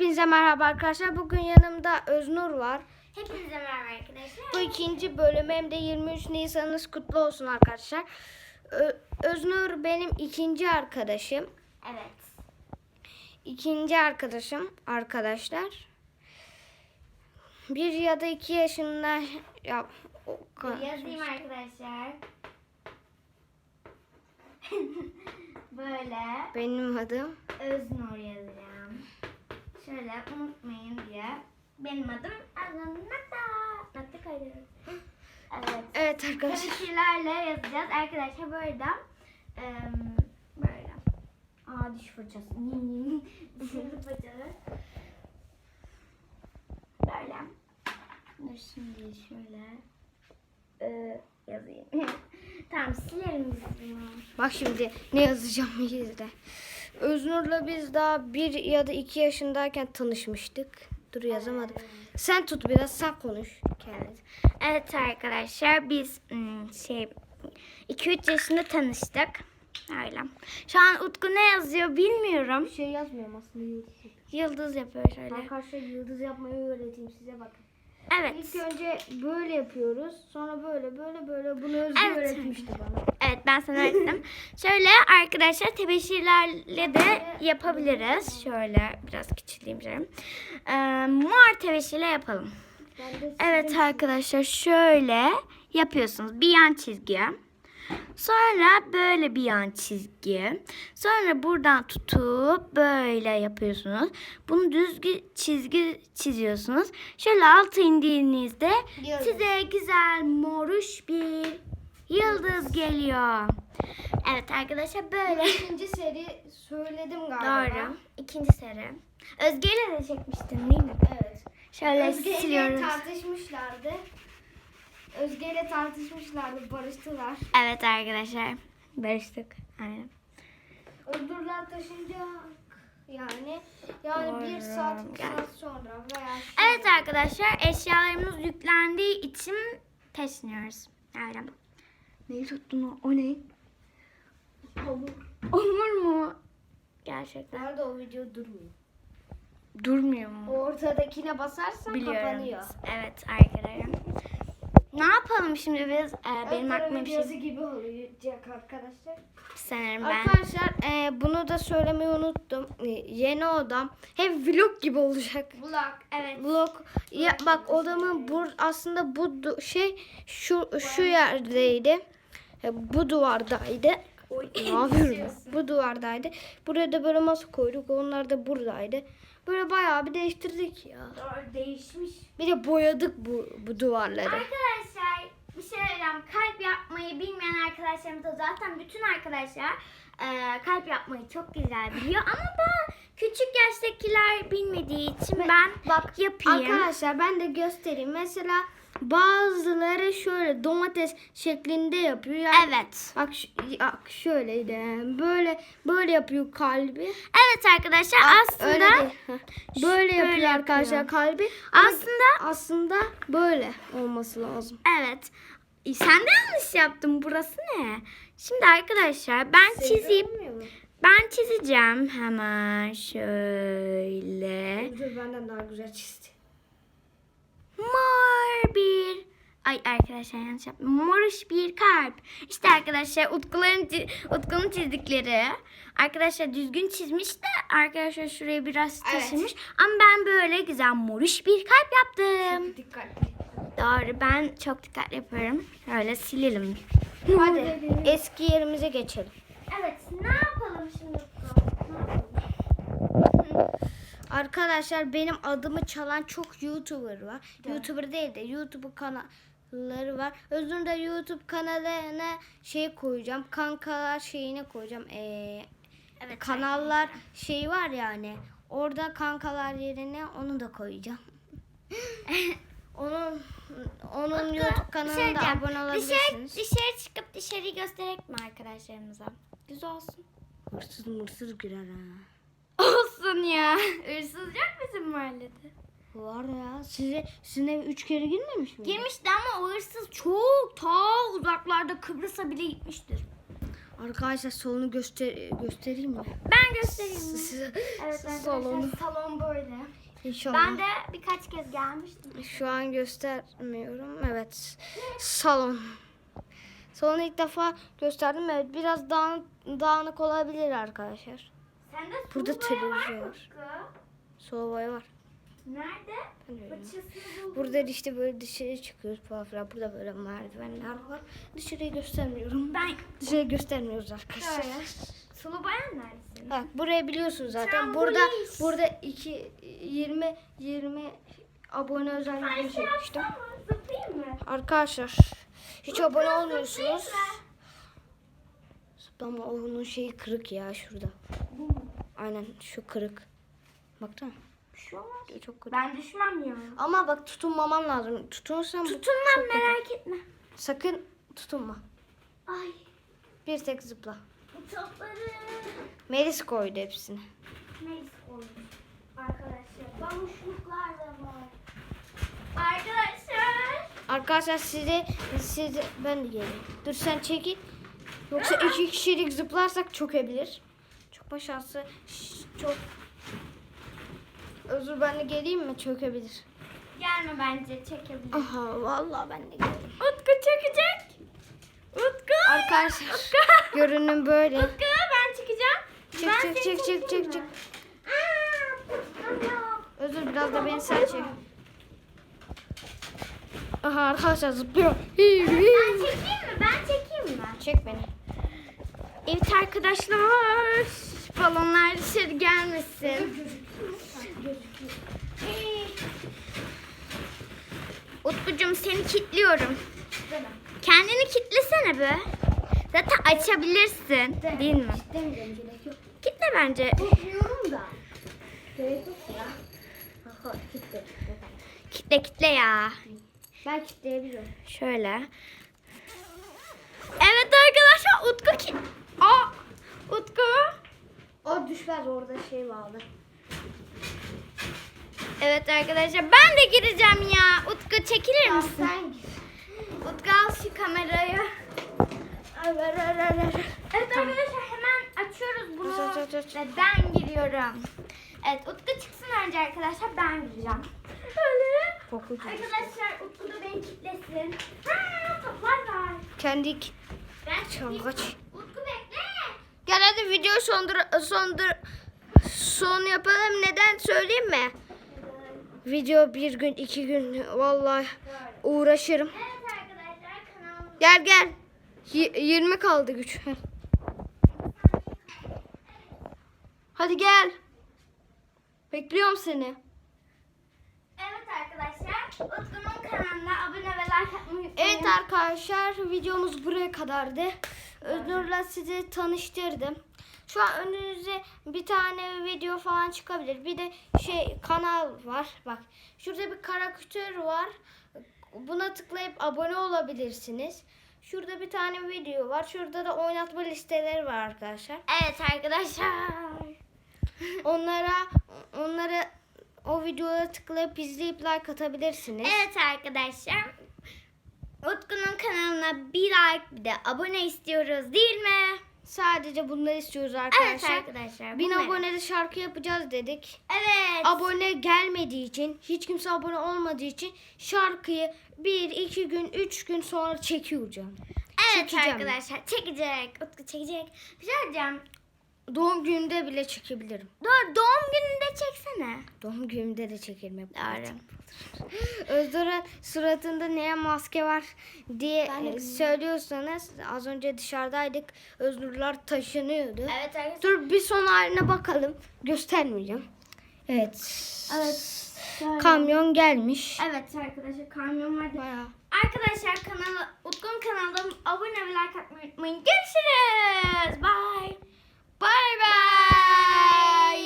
Hepinize merhaba arkadaşlar. Bugün yanımda Öznur var. Hepinize merhaba arkadaşlar. Bu ikinci bölüm hem de 23 Nisan'ınız kutlu olsun arkadaşlar. Ö- Öznur benim ikinci arkadaşım. Evet. İkinci arkadaşım arkadaşlar. Bir ya da iki yaşında ya o kadar. Yazayım arkadaşlar. Böyle Benim adım. Öznur yazacağım. Şöyle unutmayın diye. Benim adım Öznur Nata. Nata koyuyorum. Evet. Evet arkadaşlar. Teşekkürlerle yazacağız. Arkadaşlar burada em, böyle. Aa diş fırçası. diş fırçası. Böyle. Dur şimdi şöyle e, yazayım. tamam silerim bunu. Bak şimdi ne yazacağım izle. Öznur'la biz daha bir ya da iki yaşındayken tanışmıştık. Dur yazamadım. Sen tut biraz sen konuş. Kendin. Evet arkadaşlar biz hmm, şey 2-3 yaşında tanıştık. Öyle. Şu an Utku ne yazıyor bilmiyorum. Bir şey yazmıyorum aslında yıldız. Yıldız yapıyor şöyle. Arkadaşlar yıldız yapmayı öğreteyim size bakın. Evet. İlk önce böyle yapıyoruz. Sonra böyle böyle böyle bunu Özgür Evet. öğretmişti bana. Evet ben sana öğrettim. Şöyle arkadaşlar tebeşirlerle de yapabiliriz. Şöyle biraz küçüleyim canım. Ee, mor tebeşirle yapalım. Evet arkadaşlar şöyle yapıyorsunuz. Bir yan çizgi. Sonra böyle bir yan çizgi. Sonra buradan tutup böyle yapıyorsunuz. Bunu düzgün çizgi çiziyorsunuz. Şöyle alta indiğinizde Yıldız. size güzel moruş bir yıldız geliyor. Evet arkadaşlar böyle. ikinci seri söyledim galiba. Doğru. İkinci seri. Özge ile de çekmiştin değil mi? Evet. Şöyle Özge ile siliyoruz. tartışmışlardı. Özge ile tartışmışlardı, barıştılar. Evet arkadaşlar. Barıştık. Aynen. Öldürler taşınca yani yani bir Doğru. saat iki saat sonra veya Evet arkadaşlar eşyalarımız yüklendiği için taşınıyoruz. Öyle. Neyi tuttun o? O ne? Hamur. Olur mu? Gerçekten. Nerede o video durmuyor. Durmuyor mu? O ortadakine basarsan Biliyorum. kapanıyor. Evet arkadaşlar. Ne yapalım şimdi biz? Ee, benim aklıma bir şey gibi olacak arkadaşlar. sanırım ben. Arkadaşlar e, bunu da söylemeyi unuttum. E, yeni odam hep vlog gibi olacak. Vlog. Evet. Vlog. Ya bak odamın bur aslında bu du- şey şu şu yerdeydi. E, bu duvardaydı. Ne yapıyorum? Bu duvardaydı. Buraya da böyle masa koyduk. Onlar da buradaydı. Böyle bayağı bir değiştirdik ya. Doğru değişmiş. Bir de boyadık bu bu duvarları. Arkadaşlar bir şey söyleyeceğim. Kalp yapmayı bilmeyen arkadaşlarımız da zaten bütün arkadaşlar e, kalp yapmayı çok güzel biliyor. Ama daha küçük yaştakiler bilmediği için ben Bak yapayım. Arkadaşlar ben de göstereyim. Mesela bazıları şöyle domates şeklinde yapıyor. Yani Evet. Bak, bak şöyleydi. Böyle böyle yapıyor kalbi. Evet arkadaşlar Bak, aslında böyle yapıyor yapıyor. arkadaşlar kalbi. Ama Aslında- aslında böyle olması lazım. evet. E, Sen de yanlış yaptın. Burası ne? Şimdi arkadaşlar ben çizeyim. Olmuyor mu? Ben çizeceğim hemen şöyle. Dur benden daha güzel çizdi. Mor bir Ay arkadaşlar yanlış yaptım. Moruş bir kalp. İşte arkadaşlar Utkuların Utku'nun çizdikleri. Arkadaşlar düzgün çizmiş de arkadaşlar şuraya biraz Evet. taşımış. Ama ben böyle güzel moruş bir kalp yaptım. Dikkatli. Doğru ben çok dikkatli yapıyorum. Şöyle silelim. Hadi eski yerimize geçelim. Evet ne yapalım şimdi? Arkadaşlar benim adımı çalan çok YouTuber var. YouTuber değil de YouTube kanalları var. Özür de YouTube kanalına şey koyacağım. Kankalar şeyine koyacağım. Ee, Evet, kanallar şey var yani. Orada kankalar yerine onu da koyacağım. onun onun Utku, YouTube bir kanalına şey da diyeceğim. abone Dışarı, olabilirsiniz. dışarı çıkıp dışarıyı göstererek mi arkadaşlarımıza? Güzel olsun. Hırsız mırsız girer ha. Olsun ya. Hırsız yok bizim mahallede. Var ya. Size sizin eve üç kere girmemiş mi? Girmişti ama o hırsız çok ta uzaklarda Kıbrıs'a bile gitmiştir. Arkadaşlar salonu göster göstereyim mi? Ben göstereyim mi? Size Evet arkadaşlar salon böyle. İnşallah. Ben de birkaç kez gelmiştim. Şu an göstermiyorum. Evet. Salon. Salonu ilk defa gösterdim. Evet biraz dağınık, dağınık olabilir arkadaşlar. Sende sulu Burada televizyon var mı var. Boya. Nerede? Burada işte böyle dışarı çıkıyoruz falan filan. Burada böyle merdivenler var. Dışarıyı göstermiyorum. Ben Dışarı göstermiyoruz arkadaşlar. şöyle. Sulu boya neredesin? Bak burayı biliyorsunuz zaten. Sen burada polis. burada 2 20 20 abone özel video Ay şey çekmiştim. mı? Mı? Arkadaşlar hiç abone olmuyorsunuz. Mı? Ama onun şeyi kırık ya şurada. Bu mu? Aynen şu kırık. Baksana. Bir şey olmaz. Çok kırık. Ben düşmem ya. Ama bak tutunmaman lazım. Tutunursan Tutunmam çok kötü. merak etme. Sakın tutunma. Ay Bir tek zıpla. Topları. Melis koydu hepsini. Neyse olmuş. Arkadaşlar pamuşluklar da var. Arkadaşlar. Arkadaşlar size size ben de geleyim. Dur sen çekil. Yoksa iki kişilik zıplarsak çökebilir. Çok başarısı çok Özür ben de geleyim mi? Çökebilir. Gelme bence çekebilir. Aha vallahi ben de geleyim. Utku çekecek. Arkadaşlar görünüm böyle. Utku ben çıkacağım. Çık, ben çık, çık, çık, çık, tutmuyor. Özür biraz da beni sen çek. Aha arkadaşlar zıplıyor. Ben çekeyim mi? Ben çekeyim mi? Çek beni. Evet arkadaşlar. Balonlar dışarı gelmesin. Utkucuğum seni kilitliyorum. Kendini kilitlesene be. Zaten açabilirsin. Değil mi? Gerek yok. Kitle bence. Korkmuyorum da. Gerek yok ya. Aha gitti. Kitle kitle ya. Ben kitleyebilirim. Şöyle. Evet arkadaşlar Utku ki... Aa! Utku. O düşmez orada şey vardı. Evet arkadaşlar ben de gireceğim ya. Utku çekilir misin? Sen git. Utku al şu kamerayı. Evet arkadaşlar hemen açıyoruz bunu. Ve ben giriyorum. Evet Utku çıksın önce arkadaşlar ben gireceğim. Öyle. Korkucu. Arkadaşlar Utku da beni kilitlesin. Ha, toplar var. Kendi Ben Çabuk çıkayım. aç. Utku bekle. Gel hadi videoyu sondur sondur son yapalım. Neden söyleyeyim mi? Video bir gün iki gün vallahi uğraşırım. Evet arkadaşlar kanalımıza Gel gel. Y- 20 kaldı güç. Hadi gel. Bekliyorum seni. Evet arkadaşlar Utku'nun kanalına abone ve like unutmayın. Evet arkadaşlar videomuz buraya kadardı. Öznur'la sizi tanıştırdım. Şu an önünüze bir tane video falan çıkabilir. Bir de şey kanal var. Bak şurada bir karakter var. Buna tıklayıp abone olabilirsiniz. Şurada bir tane video var. Şurada da oynatma listeleri var arkadaşlar. Evet arkadaşlar. Onlara onlara o videolara tıklayıp izleyip like atabilirsiniz. Evet arkadaşlar. Utku'nun kanalına bir like bir de abone istiyoruz değil mi? Sadece bunları istiyoruz Evet arkadaşlar. arkadaşlar. Bin bunları- abonede şarkı yapacağız dedik. Evet. Abone gelmediği için, hiç kimse abone olmadığı için şarkıyı bir, iki gün, üç gün sonra çekeceğim. evet çekeceğim. arkadaşlar çekecek. Utku çekecek. Bir şey diyeceğim. Doğum günümde bile çekebilirim. Dur doğum gününde çeksene. Doğum günümde de çekerim. hep. Doğru. Özdor'un suratında niye maske var diye e, söylüyorsanız az önce dışarıdaydık. Öznurlar taşınıyordu. Evet arkadaşlar. Dur bir son haline bakalım. Göstermeyeceğim. Evet. Evet. şöyle. Kamyon gelmiş. Evet arkadaşlar kamyon vardı. Bayağı. Arkadaşlar kanala Utku'nun kanalına abone ve like atmayı unutmayın. Görüşürüz. Bay bay.